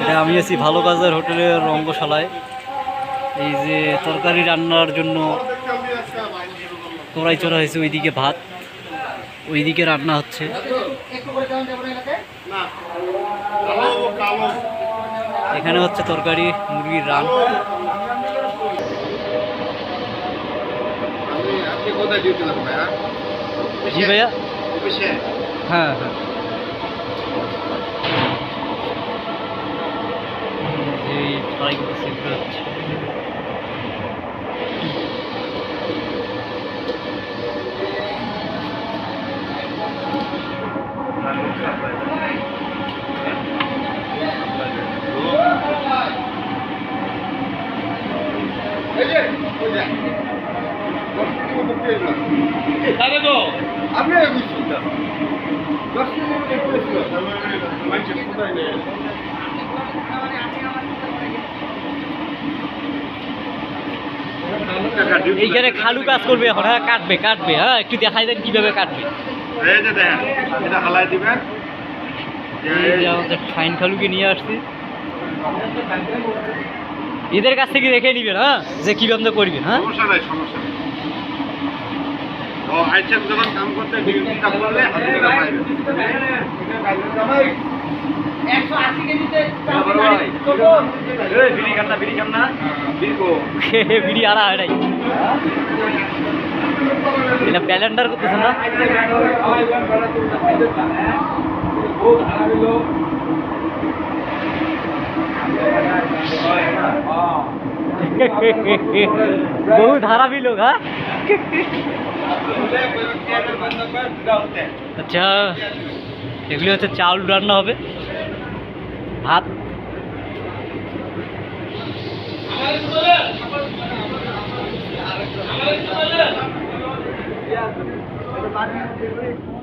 এটা আমি আছি ভালো কাজের হোটেলের রঙ্গশালায়। এই যে তরকারি রান্নার জন্য কড়াই চড়া হয়েছে ওইদিকে ভাত। ওইদিকে রান্না হচ্ছে। এখানে হচ্ছে তরকারি মুরগির রান। জি ভাইয়া? হ্যাঁ হ্যাঁ। এই ফ্রাই করতেছে এগুলো হচ্ছে এই যে ওই যে আরে গো আমি বুঝছি না দশ মিনিট মাইন্ড কোথায় নেই এইখানে খালু কাজ করবে এখন হ্যাঁ কাটবে কাটবে হ্যাঁ একটু দেখাই দেন কীভাবে কাটবে। এই যে দেখেন এটা হালাই দিবেন। আমাদের ফাইন খালুকে নিয়ে আসছি। এদের কাছ থেকে দেখে নিবেন হ্যাঁ যে কীভাবে করবেন হ্যাঁ। সমস্যা নাই সমস্যা ও আইটেম যখন কাম করতে ডিউটিটা করলে হাতে বিড়ি খান না বিড়ি খান না বিড়ি কো বিড়ি আড়া হয় নাই এটা ব্যালেন্ডার করতেছে না বহু ধারাবি লোক হ্যাঁ আচ্ছা এগুলি হচ্ছে চাউল রান্না হবে ভাত আমাদের